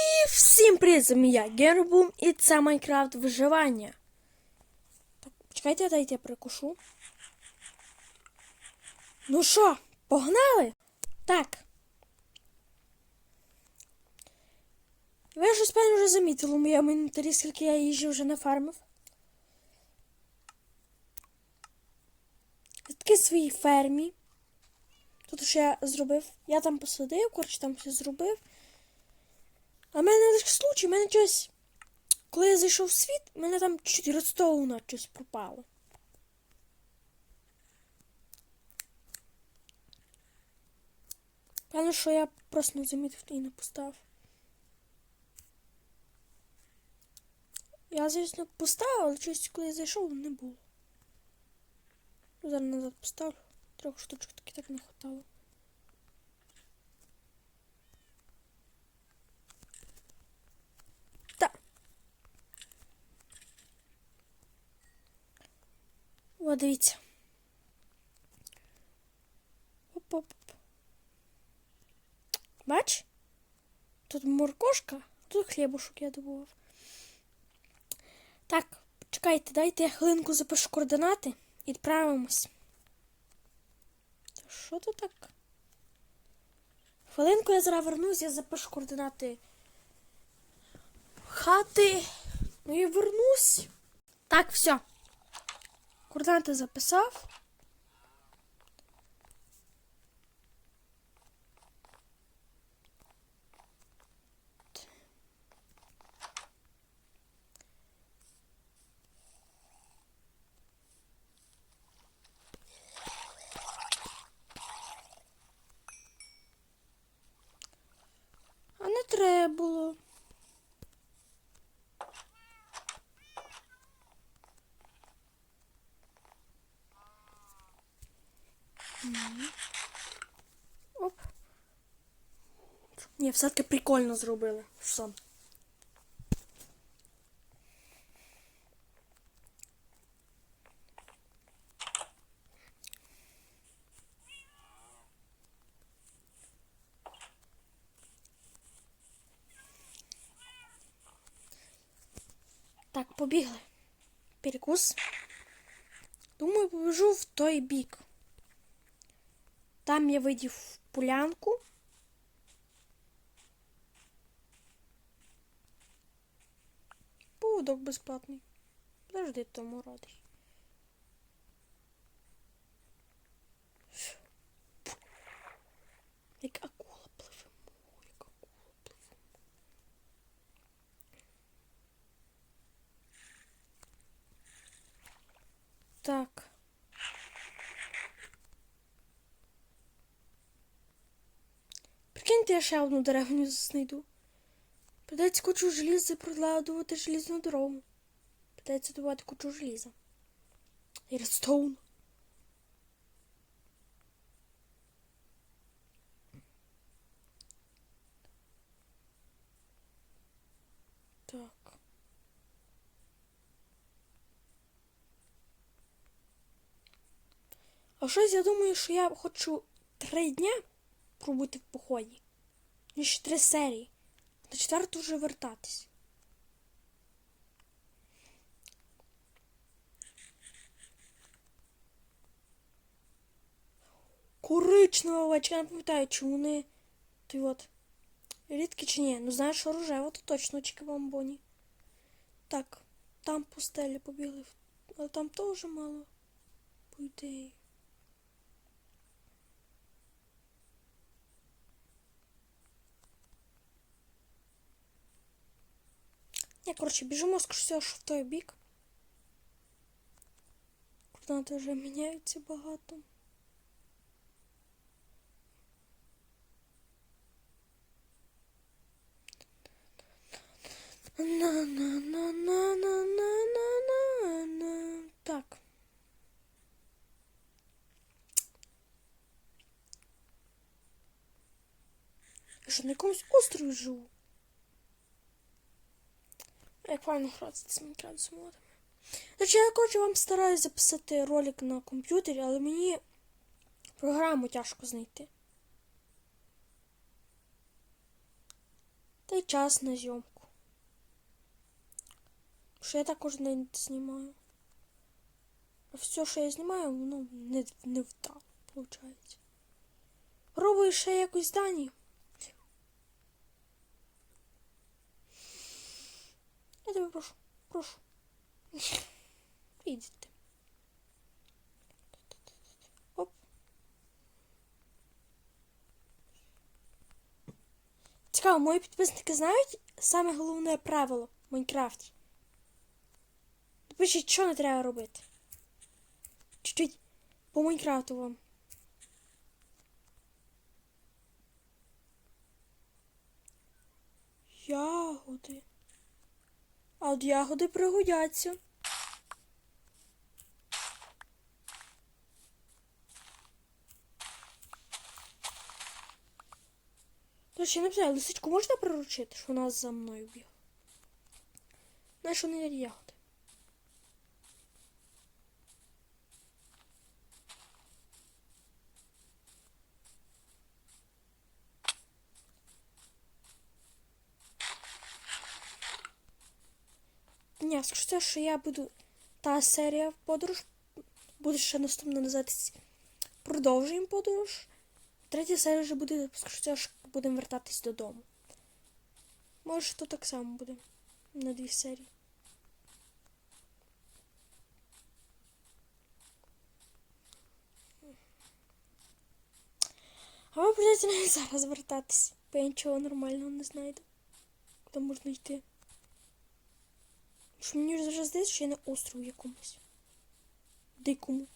І всім привіт, я Гербум, і це Майнкрафт виживання. Так, чекайте, дайте я прикушу. Ну що, погнали? Так. Ви щось певно вже замітили у моєму інвентарі, скільки я їжі вже нафармив. В такій своїй фермі. Тут що я зробив. Я там посадив, коротше, там все зробив. А в мене лише случай, в мене щось. Коли я зайшов в світ, в мене там 400 луна щось пропало. Певно, що я просто не замітив і не поставив. Я, звісно, поставив, але щось, коли я зайшов, не було. Зараз назад поставлю. Трьох штучок таки так не хватало. Так. О, дивіться. Оп-оп. Бач? Тут моркошка, тут хлібушок я добував. Так, чекайте, дайте я хвилинку запишу координати і відправимось. Що то так? Хвилинку я зараз вернусь, я запишу координати хати. Ну і вернусь. Так, все. Координати записав. Не треба було. Ні. Оп. Ні, все-таки прикольно зробили. Що? Так, побігли. Перекус. Думаю, побіжу в той бік. Там я видів полянку. Поводок безплатний. Подожди, тому родий. Як акула пливе, як акула пливе. Так. Прикиньте, я ще одну деревню знайду. Придеться кучу желіза прокладувати желізну дорогу. Придеться добувати кучу желіза. І редстоун. Так. А щось я думаю, що я хочу три дня пробути в поході. І ще три серії. На четверту вже вертатись. Коричнева овечка, я не пам'ятаю, чи вони. Ти от. Рідкі чи ні? Ну знаєш, що рожева, то точно чики бомбоні. Так, там пустелі побігли. Але там теж мало. По ідеї. Я, коротше, біжимо всього, що в той бік. Координати вже міняються багато. На-на-на-на-на-на-на-на. Так. Я що на якомусь острові живу? Як файно грати з Майнкрафт з модами. Значить, я коротше вам стараюсь записати ролик на комп'ютері, але мені програму тяжко знайти. Та й час на зйомку. Що я також не знімаю. А все, що я знімаю, ну, не, не вдало, виходить. Пробую ще якось дані. Я тебе прошу, прошу. Ідіть. Оп. Цікаво, мої підписники знають саме головне правило в Майнкрафті. Напишіть, що не треба робити. Чуть-чуть по Майнкрафту вам. Ягоди. А от ягоди пригодяться. То ще не знаю, лисичку можна приручити, що вона за мною біг? Знаєш, вони ягоди. Ні, скажу що я буду. Та серія подорож буде ще наступно називатися Продовжуємо подорож. Третя серія вже буде, скажу що будемо вертатись додому. Може, то так само буде. На дві серії. А ви навіть зараз вертатись, бо я нічого нормального не знайду. Куди можна йти? Що мені вже здається, що я на острові якомусь. Дикому.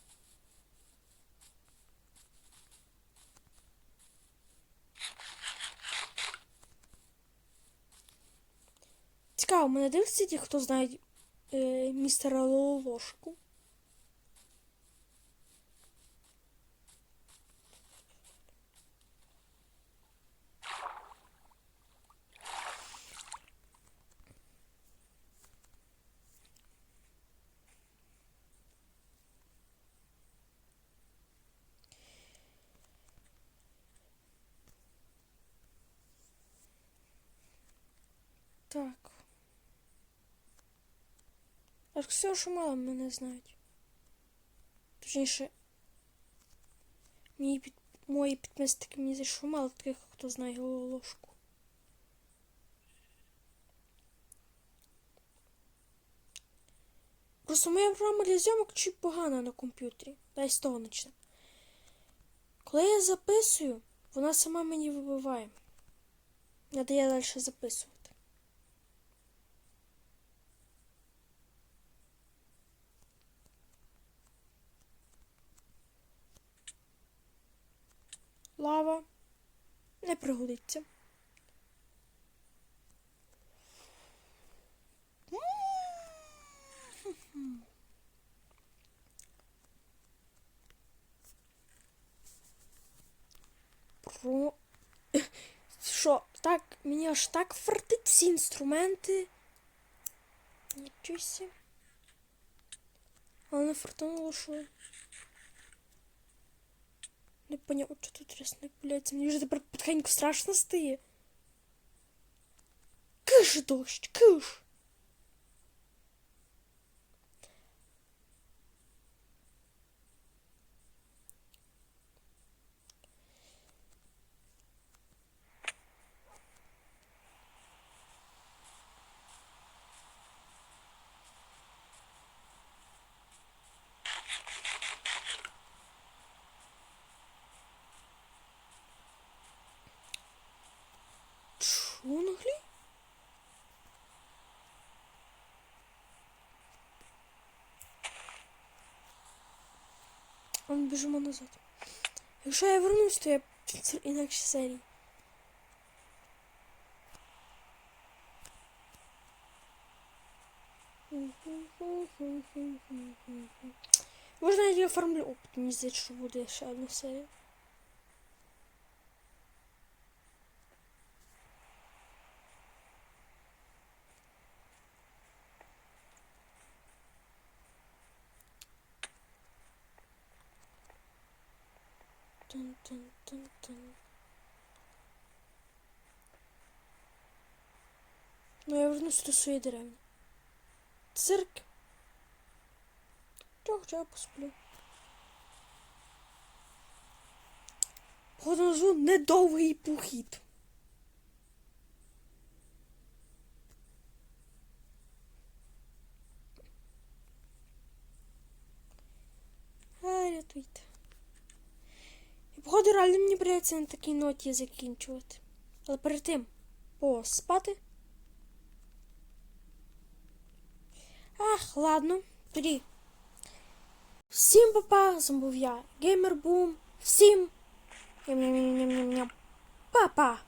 Цікаво, мене дивиться ті, хто знає е, містера Лолошку. Так. Аж все, що мало мене знають. Точніше, мої, під... мої підписники мені зайшло мало таких, хто знає ложку. Просто моя програма для зйомок чуть погана на комп'ютері. Дай з того. Коли я записую, вона сама мені вибиває. Дає далі записувати. Лава не пригодиться. Про... Що, так, мені аж так фартить ці інструменти. Нічого. Але не фартануло, що... Не поняв, що тут рясник, блядь, мені вже тепер потихеньку страшно стає. Киш дощ, киш. А ми біжимо назад. Якщо я вернусь, то я в інакшій серії. Можна я оформлю опит, мені здається, що буде ще одна серія. Тун -тун -тун -тун. Ну, я вернусь до своєї деревні. Цирк. Чого хоча я посплю. Назву недовгий похід. Рятуйте. Походу реально мені придеться на такій ноті закінчувати. Але перед тим поспати. Ах, ладно, тоді. Всім папа, з я, Геймербум. Всім. Ням-ням-ням-ням-ням. Папа.